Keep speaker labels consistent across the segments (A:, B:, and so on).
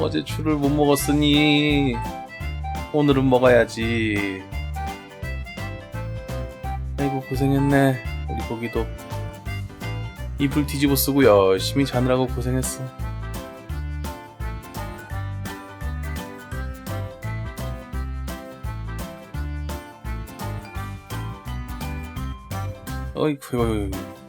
A: 어제 줄을 못 먹었으니 오늘은 먹어야지. 아이고 고생했네 우리 고기도 이불 뒤집어 쓰고 열심히 자느라고 고생했어. 어이구, 어이구.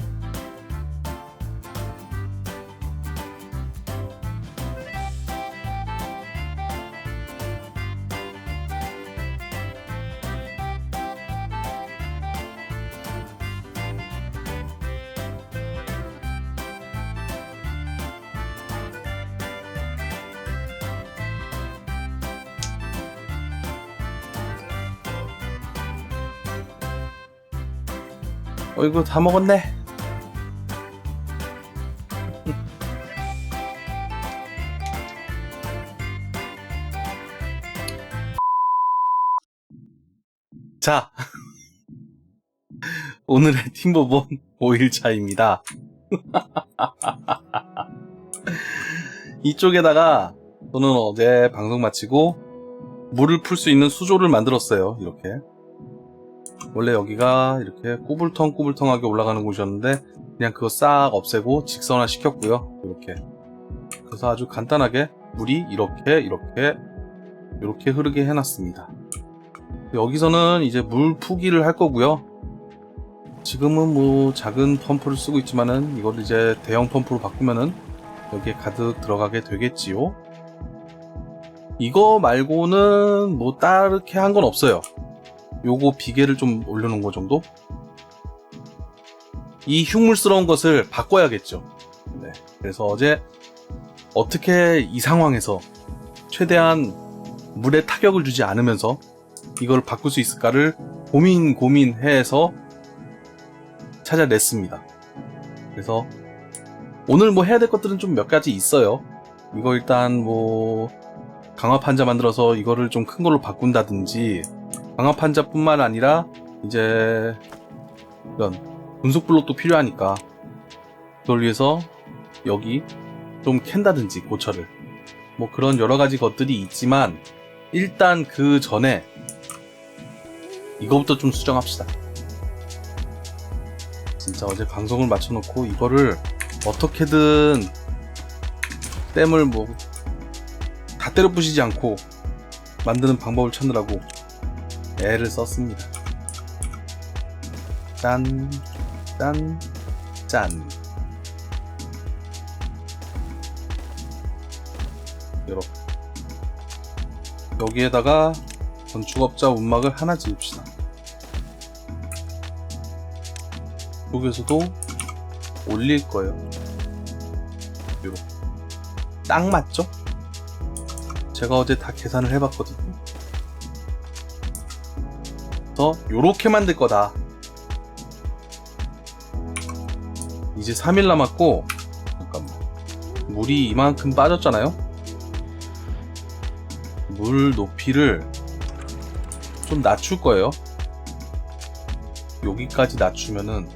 A: 어이구 다 먹었네. 자, 오늘의 팀버본 5일차입니다. 이쪽에다가 저는 어제 방송 마치고 물을 풀 수 있는 수조를 만들었어요. 이렇게. 원래 여기가 이렇게 꾸불텅 꾸불텅하게 올라가는 곳이었는데 그냥 그거 싹 없애고 직선화 시켰고요. 이렇게. 그래서 아주 간단하게 물이 이렇게 이렇게 이렇게 흐르게 해놨습니다. 여기서는 이제 물 푸기를 할 거고요. 지금은 뭐 작은 펌프를 쓰고 있지만은 이걸 이제 대형 펌프로 바꾸면은 여기에 가득 들어가게 되겠지요. 이거 말고는 뭐 따르게 한 건 없어요. 요거 비계를 좀 올려놓은 거 정도? 이 흉물스러운 것을 바꿔야겠죠. 네. 그래서 어제 어떻게 이 상황에서 최대한 물에 타격을 주지 않으면서 이걸 바꿀 수 있을까를 고민 고민해서 찾아냈습니다. 그래서 오늘 뭐 해야 될 것들은 좀 몇 가지 있어요. 이거 일단 뭐 강화 판자 만들어서 이거를 좀 큰 걸로 바꾼다든지 강화 판자뿐만 아니라 이제 이런 분속 블록도 필요하니까 그걸 위해서 여기 좀 캔다든지 고철을 뭐 그런 여러 가지 것들이 있지만 일단 그 전에 이거부터 좀 수정합시다. 진짜 어제 방송을 맞춰놓고 이거를 어떻게든 댐을 뭐 다 때려 부시지 않고 만드는 방법을 찾느라고 애를 썼습니다. 짠, 짠, 짠. 이렇게. 여기에다가 건축업자 운막을 하나 지읍시다. 여기서도 올릴 거예요. 요렇게. 딱 맞죠? 제가 어제 다 계산을 해봤거든요. 그래서 요렇게 만들 거다. 이제 3일 남았고 잠깐만 물이 이만큼 빠졌잖아요. 물 높이를 좀 낮출 거예요. 여기까지 낮추면은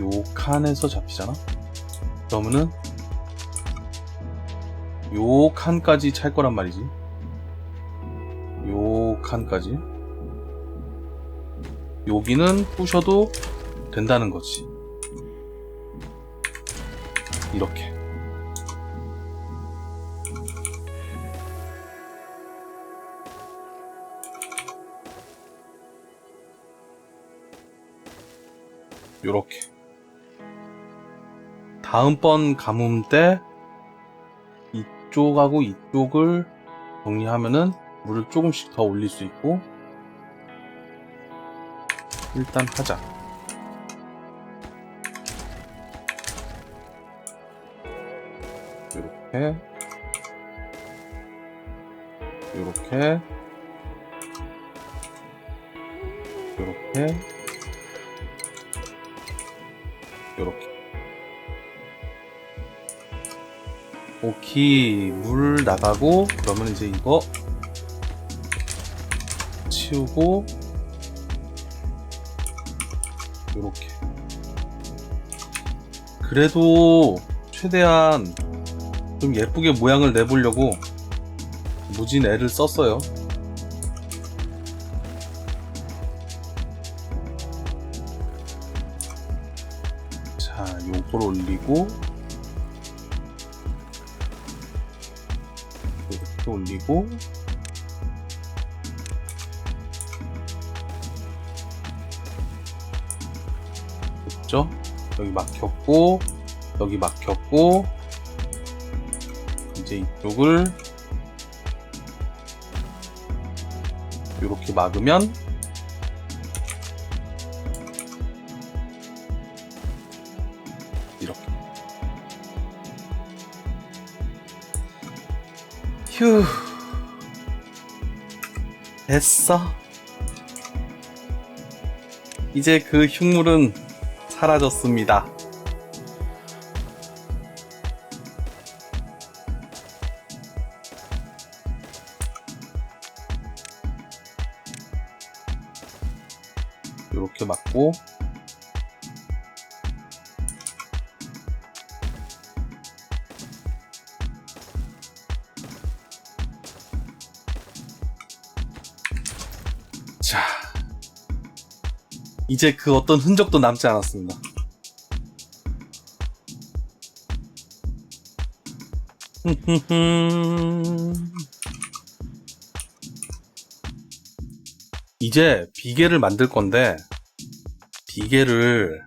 A: 요 칸에서 잡히잖아. 그러면은 요 칸까지 찰 거란 말이지. 요 칸까지. 여기는 부셔도 된다는 거지. 이렇게. 요렇게. 다음번 가뭄 때 이쪽하고 이쪽을 정리하면은 물을 조금씩 더 올릴 수 있고 일단 하자. 이렇게. 이렇게. 이렇게. 이렇게. 오케이. 물 나가고 그러면 이제 이거 치우고 이렇게 그래도 최대한 좀 예쁘게 모양을 내보려고 무진 애를 썼어요. 자, 요걸 올리고 이렇게 올리고 됐죠? 여기 막혔고 여기 막혔고 이제 이쪽을 이렇게 막으면 이렇게. 휴. 됐어. 이제 그 흉물은 사라졌습니다 이제 그 어떤 흔적도 남지 않았습니다. 이제 비계를 만들 건데 비계를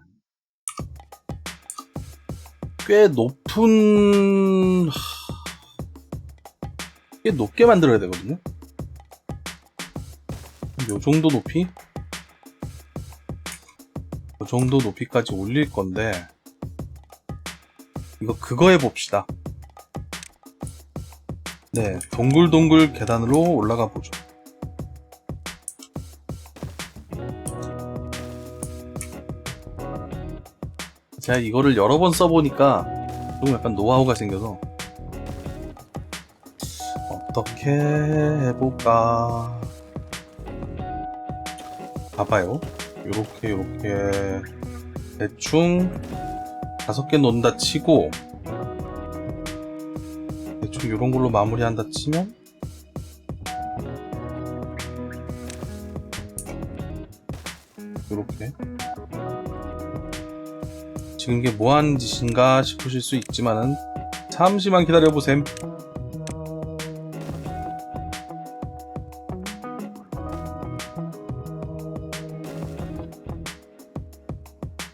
A: 꽤 높은 하, 꽤 높게 만들어야 되거든요. 요 정도 높이? 요 정도 높이까지 올릴 건데 이거 그거 해봅시다. 네, 동글동글 계단으로 올라가 보죠. 제가 이거를 여러 번 써보니까 좀 약간 노하우가 생겨서 어떻게 해볼까 봐봐요 요렇게 요렇게. 대충 다섯 개 놓는다 치고 대충 요런 걸로 마무리한다 치면 요렇게. 지금 이게 뭐하는 짓인가 싶으실 수 있지만은 잠시만 기다려보셈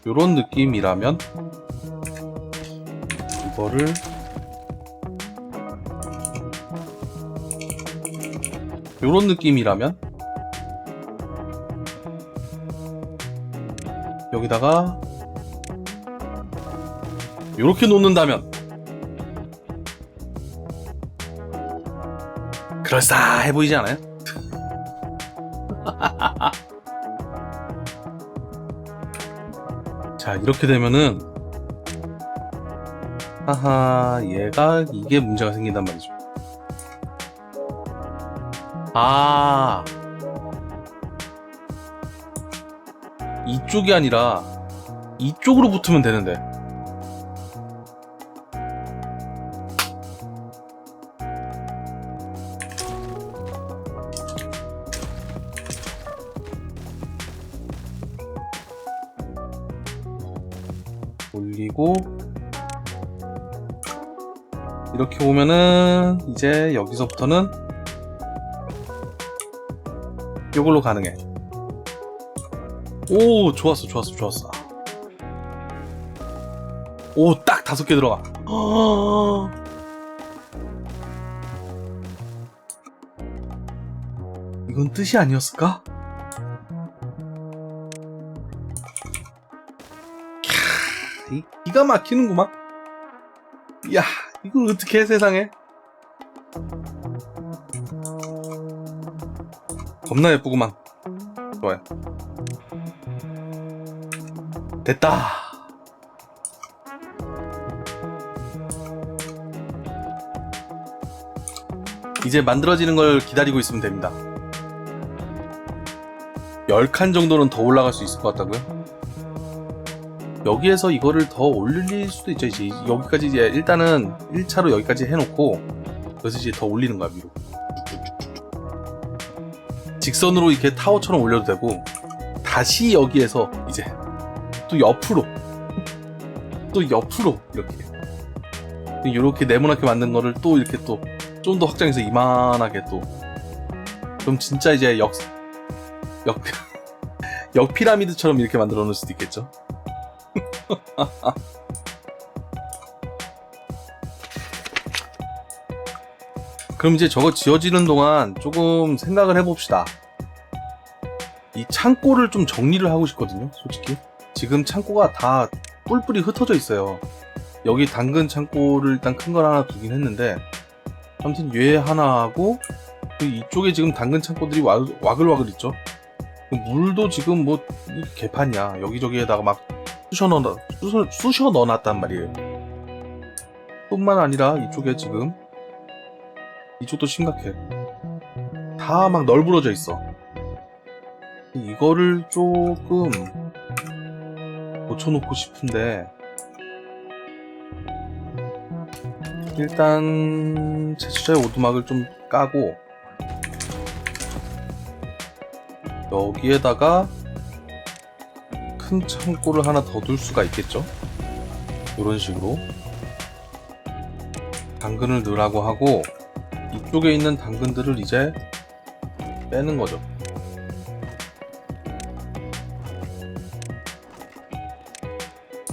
A: 요런 느낌이라면 이거를 요런 느낌이라면 여기다가 요렇게 놓는다면 그럴싸해 보이지 않아요? 이렇게 되면은 하하 얘가 이게 문제가 생긴단 말이죠. 아. 이쪽이 아니라 이쪽으로 붙으면 되는데 여기서부터는 이걸로 가능해 오 좋았어 좋았어 좋았어 오 딱 다섯 개 들어가 이건 뜻이 아니었을까? 이- 기가 막히는구만. 야, 이걸 어떻게 해, 세상에? 겁나 예쁘구만. 좋아요. 됐다. 이제 만들어지는 걸 기다리고 있으면 됩니다. 10칸 정도는 더 올라갈 수 있을 것 같다고요? 여기에서 이거를 더 올릴 수도 있죠. 이제 여기까지 이제 일단은 1차로 여기까지 해놓고 그래서 이제 더 올리는 거야 위로. 직선으로 이렇게 타워처럼 올려도 되고 다시 여기에서 이제 또 옆으로 또 옆으로 이렇게 이렇게 네모나게 만든 거를 또 이렇게 또 좀 더 확장해서 이만하게 또 그럼 진짜 이제 역 역, 역 피라미드처럼 이렇게 만들어 놓을 수도 있겠죠. 그럼 이제 저거 지어지는 동안 조금 생각을 해봅시다. 이 창고를 좀 정리를 하고 싶거든요, 솔직히. 지금 창고가 다 뿔뿔이 흩어져 있어요. 여기 당근 창고를 일단 큰 걸 하나 두긴 했는데, 아무튼 얘 하나 하고, 그 이쪽에 지금 당근 창고들이 와, 와글와글 있죠? 그 물도 지금 뭐, 이 개판이야. 여기저기에다가 막 쑤셔 넣어, 쑤셔, 쑤셔 넣어놨단 말이에요. 뿐만 아니라 이쪽에 지금, 이쪽도 심각해. 다 막 널브러져 있어. 이거를 조금 고쳐놓고 싶은데, 일단, 제초자의 오두막을 좀 까고, 여기에다가 큰 창고를 하나 더 둘 수가 있겠죠? 이런 식으로. 당근을 넣으라고 하고, 이쪽에 있는 당근들을 이제 빼는 거죠.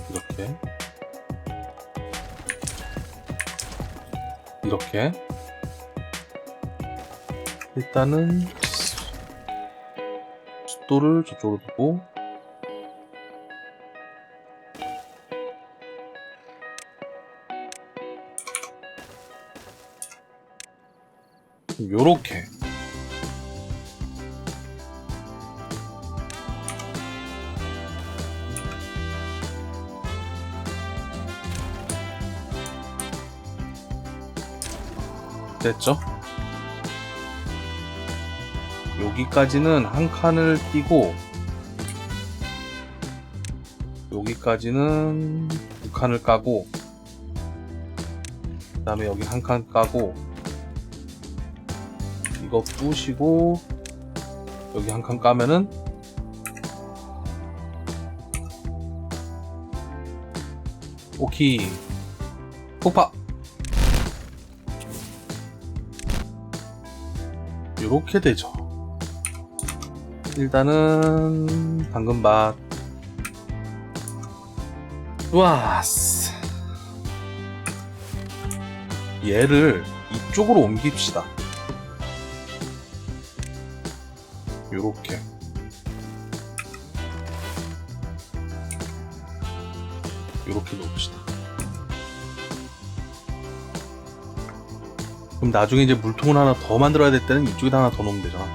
A: 이렇게. 이렇게. 일단은 숫도를 저쪽으로 두고 요렇게 됐죠? 여기까지는 한 칸을 띄고 여기까지는 두 칸을 까고 그 다음에 여기 한 칸 까고 이거 부시고 여기 한 칸 까면은 오케이. 폭파. 요렇게 되죠. 일단은 방금밭 와스. 얘를 이쪽으로 옮깁시다 요렇게. 요렇게 놓읍시다. 그럼 나중에 이제 물통을 하나 더 만들어야 될 때는 이쪽에다 하나 더 놓으면 되잖아.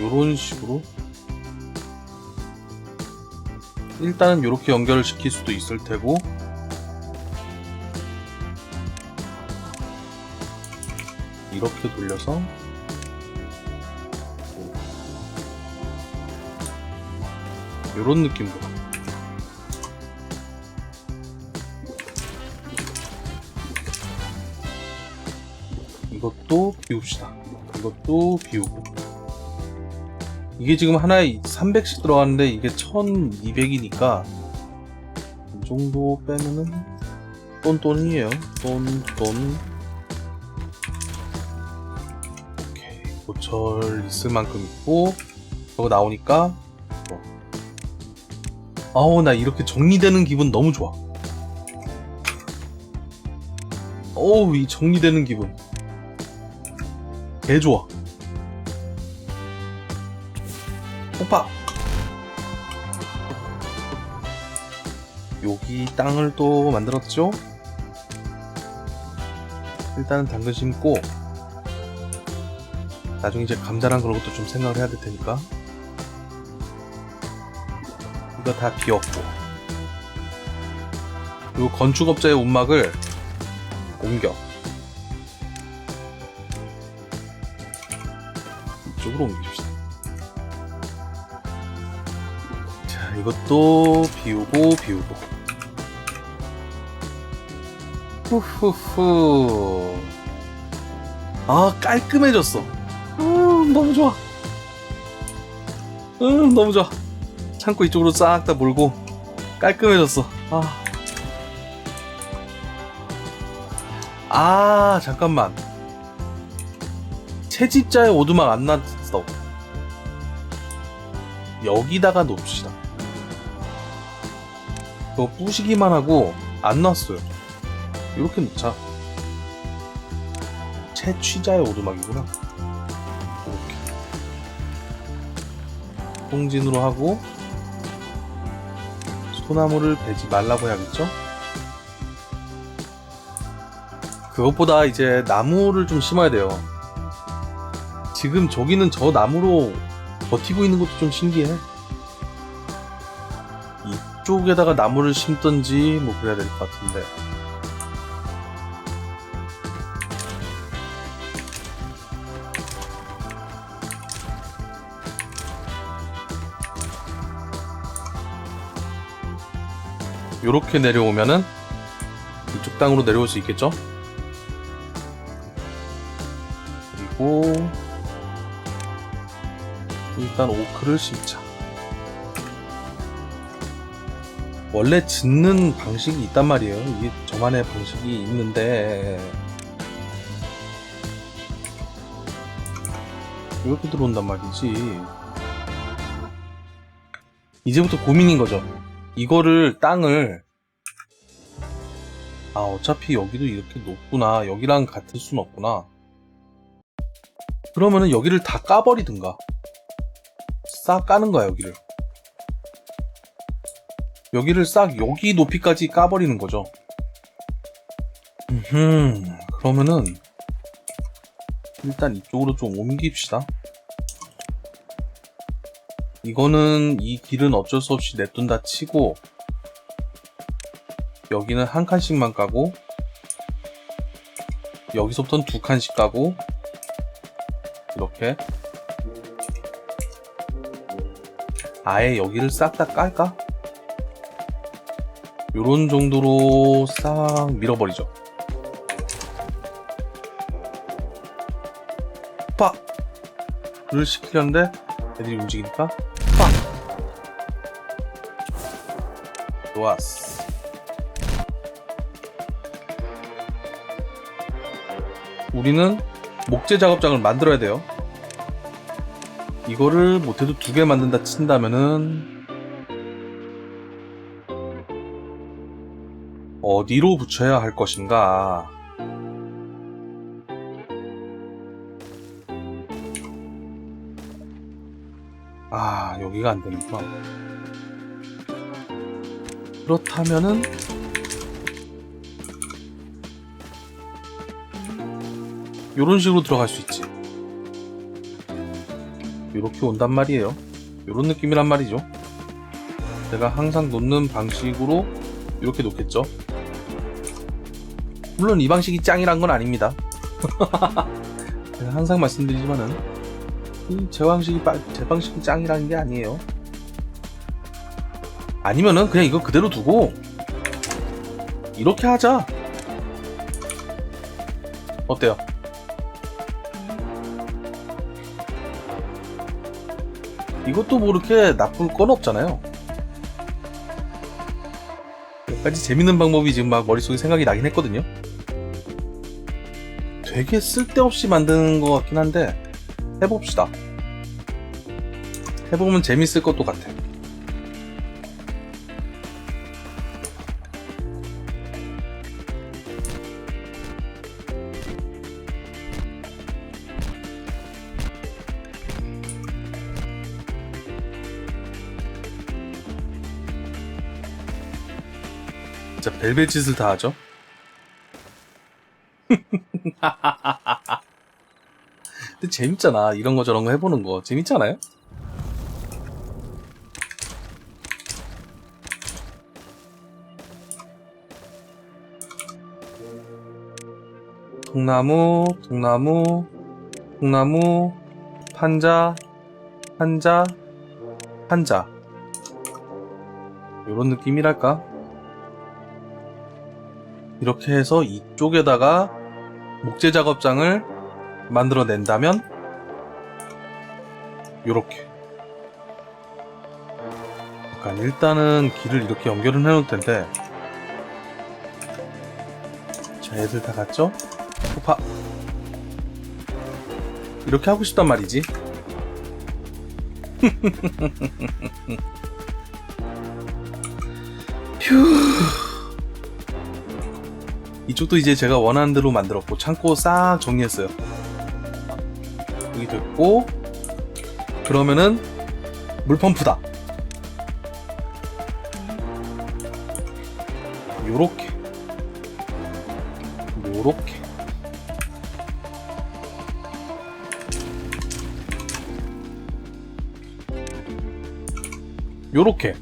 A: 요런 식으로 일단은 이렇게 연결을 시킬 수도 있을 테고 이렇게 돌려서 이런 느낌으로. 이것도 비웁시다. 이것도 비우고. 이게 지금 하나에 300씩 들어가는데 이게 1200이니까 이 정도 빼면은 똔똔이에요. 똔똔 오케이. 고철 있을 만큼 있고 저거 나오니까. 아우 나 이렇게 정리되는 기분 너무 좋아. 어우 이 정리되는 기분. 개 좋아. 폭파 여기 땅을 또 만들었죠? 일단은 당근 심고 나중에 이제 감자랑 그런 것도 좀 생각을 해야 될 테니까 이거 다 비웠고 요 건축업자의 움막을 옮겨 이쪽으로 옮겨줍시다 이것도 비우고 비우고. 후후후. 아, 깔끔해졌어. 음, 너무 좋아. 음, 너무 좋아. 창고 이쪽으로 싹 다 몰고 깔끔해졌어. 아. 아, 잠깐만. 채집자의 오두막 안 났어. 여기다가 놓읍시다. 그거 부시기만 하고 안 놨어요. 이렇게 놓자. 채취자의 오두막이구나. 이렇게. 통진으로 하고 소나무를 베지 말라고 해야겠죠? 그것보다 이제 나무를 좀 심어야 돼요. 지금 저기는 저 나무로 버티고 있는 것도 좀 신기해. 이쪽에다가 나무를 심던지 뭐 그래야 될 것 같은데. 요렇게 내려오면은 이쪽 땅으로 내려올 수 있겠죠? 그리고 일단 오크를 심자. 원래 짓는 방식이 있단 말이에요. 이게 저만의 방식이 있는데 이렇게 들어온단 말이지. 이제부터 고민인 거죠. 이거를 땅을 아 어차피 여기도 이렇게 높구나. 여기랑 같을 순 없구나. 그러면은 여기를 다 까버리든가. 싹 까는 거야 여기를. 여기를 싹 여기 높이까지 까버리는 거죠. 음, 그러면은 일단 이쪽으로 좀 옮깁시다. 이거는 이 길은 어쩔 수 없이 냅둔다 치고 여기는 한 칸씩만 까고 여기서부터는 두 칸씩 까고 이렇게 아예 여기를 싹 다 깔까? 요런 정도로 싹 밀어버리죠. 빡을 시키려는데 애들이 움직이니까 좋았어. 우리는 목재 작업장을 만들어야 돼요. 이거를 못해도 두 개 만든다 친다면은 어디로 붙여야 할 것인가? 아, 여기가 안 되는구나. 그렇다면은 요런 식으로 들어갈 수 있지. 이렇게 온단 말이에요. 요런 느낌이란 말이죠. 제가 항상 놓는 방식으로 이렇게 놓겠죠. 물론 이 방식이 짱이란 건 아닙니다. 항상 말씀드리지만은 이제 방식이 빠- 제 방식이 짱이라는 게 아니에요. 아니면은 그냥 이거 그대로 두고 이렇게 하자. 어때요? 이것도 뭐 이렇게 나쁠 건 없잖아요. 몇 가지 재밌는 방법이 지금 막 머릿속에 생각이 나긴 했거든요. 되게 쓸데없이 만드는 것 같긴 한데 해봅시다. 해보면 재밌을 것도 같아. 벨벳 짓을 다 하죠. 근데 재밌잖아. 이런 거 저런 거 해보는 거. 재밌잖아요? 통나무, 통나무, 통나무, 판자, 판자, 판자. 요런 느낌이랄까? 이렇게 해서 이쪽에다가 목재 작업장을 만들어낸다면 요렇게. 약간 일단은 길을 이렇게 연결은 해놓을 텐데. 자 애들 다 갔죠? 호파. 이렇게 하고 싶단 말이지. 휴 이쪽도 이제 제가 원하는 대로 만들었고 창고 싹 정리했어요. 여기 됐고 그러면은 물펌프다. 요렇게. 요렇게. 요렇게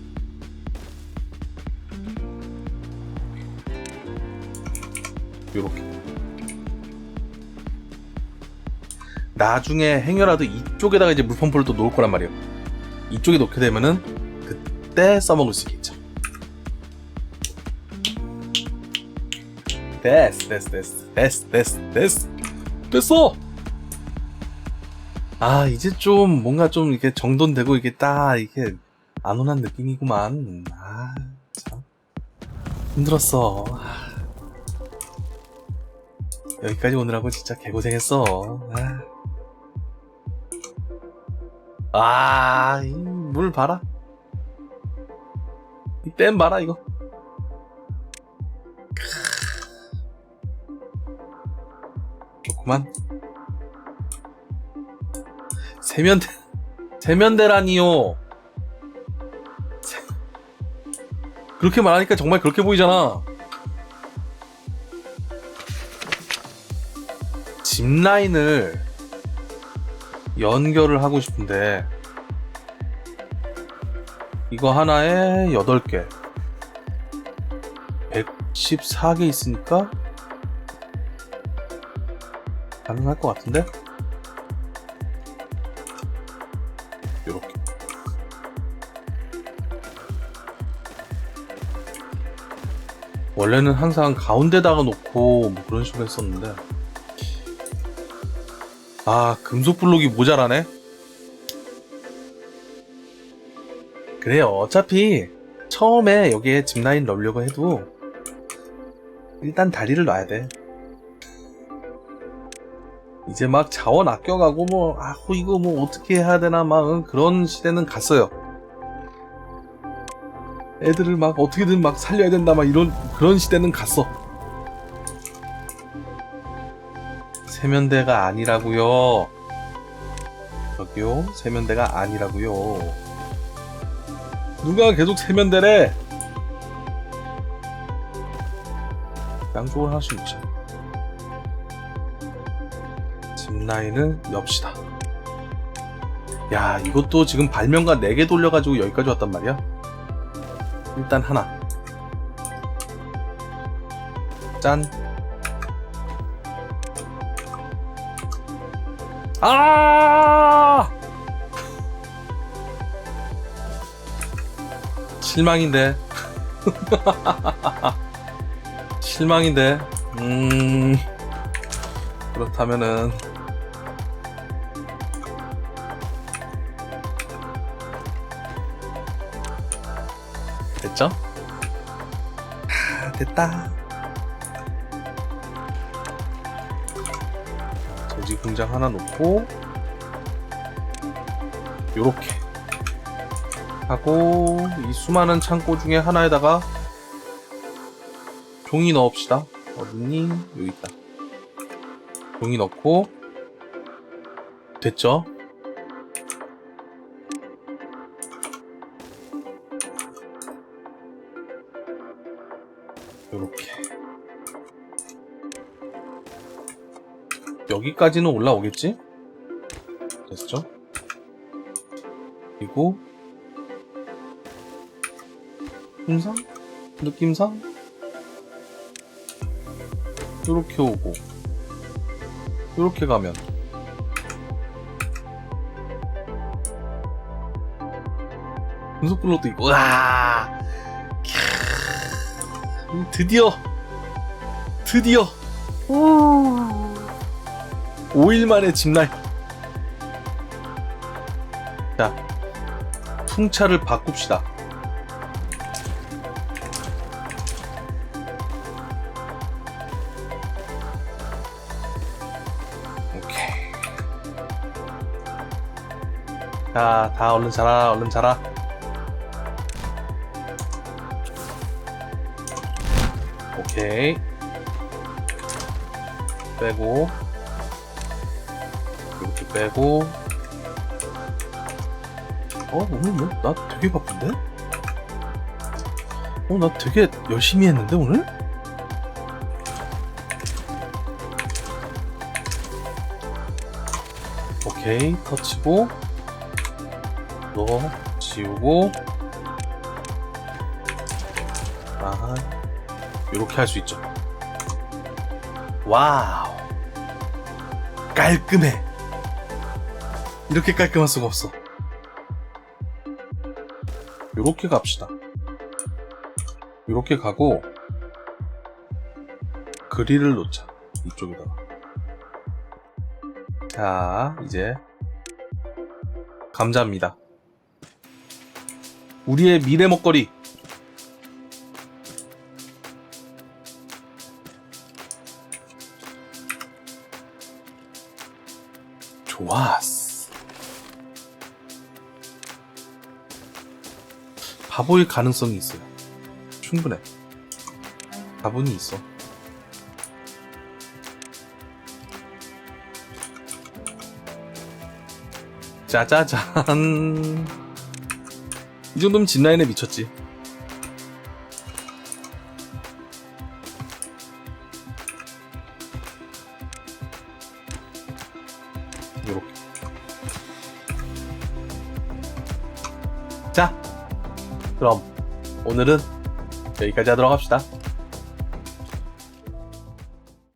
A: 요렇게. 나중에 행여라도 이쪽에다가 이제 물펌프를 또 놓을 거란 말이에요. 이쪽에 놓게 되면은 그때 써먹을 수 있겠죠. 됐어 됐어 됐어 됐어 됐어 됐어. 됐어! 아 이제 좀 뭔가 좀 이렇게 정돈되고 이게 딱 이게 안온한 느낌이구만. 아 참. 힘들었어. 아. 여기까지 오느라고 진짜 개고생했어 아, 이물 봐라. 이댐 봐라, 이거. 좋구만. 세면대, 세면대라니요. 세- 그렇게 말하니까 정말 그렇게 보이잖아. 짚라인을 연결을 하고 싶은데 이거 하나에 8개. 114개 있으니까 가능할 것 같은데? 요렇게. 원래는 항상 가운데다가 놓고 뭐 그런 식으로 했었는데 아, 금속 블록이 모자라네? 그래요. 어차피 처음에 여기에 짚라인 넣으려고 해도 일단 다리를 놔야 돼. 이제 막 자원 아껴가고 뭐, 아, 이거 뭐 어떻게 해야 되나 막 응, 그런 시대는 갔어요. 애들을 막 어떻게든 막 살려야 된다 막 이런 그런 시대는 갔어. 세면대가 아니라고요. 저기요, 세면대가 아니라고요. 누가 계속 세면대래? 양쪽을 하나씩 놓자. 짚라인을 엽시다. 야, 이것도 지금 발명가 4개 돌려가지고 여기까지 왔단 말이야? 일단 하나. 짠. 아! 실망인데. 실망인데. 음. 그렇다면은 됐죠? 아, 됐다. 공장 하나 놓고 요렇게 하고 이 수많은 창고 중에 하나에다가 종이 넣읍시다 어딨니? 여기 있다 종이 넣고 됐죠? 여기까지는 올라오겠지? 됐죠? 그리고 항상 느낌상 요렇게 오고 요렇게 가면 금속 블록도 있고 와 드디어 드디어
B: 오.
A: 5일 만에 집날. 자, 풍차를 바꿉시다. 오케이. 자, 다 얼른 자라, 얼른 자라. 오케이. 빼고. 이렇게 빼고 어 오늘 뭐, 나 되게 바쁜데? 어 나 되게 열심히 했는데 오늘? 오케이 터치고 너 지우고 아 요렇게 할 수 있죠 와우 깔끔해. 이렇게 깔끔할 수가 없어. 요렇게 갑시다. 요렇게 가고, 그릴을 놓자. 이쪽에다가. 자, 이제, 감자입니다. 우리의 미래 먹거리. 좋았 바보일 가능성이 있어요. 충분해. 바보는 있어. 짜자잔. 이 정도면 진라인에 미쳤지. 그럼 오늘은 여기까지 하도록 합시다.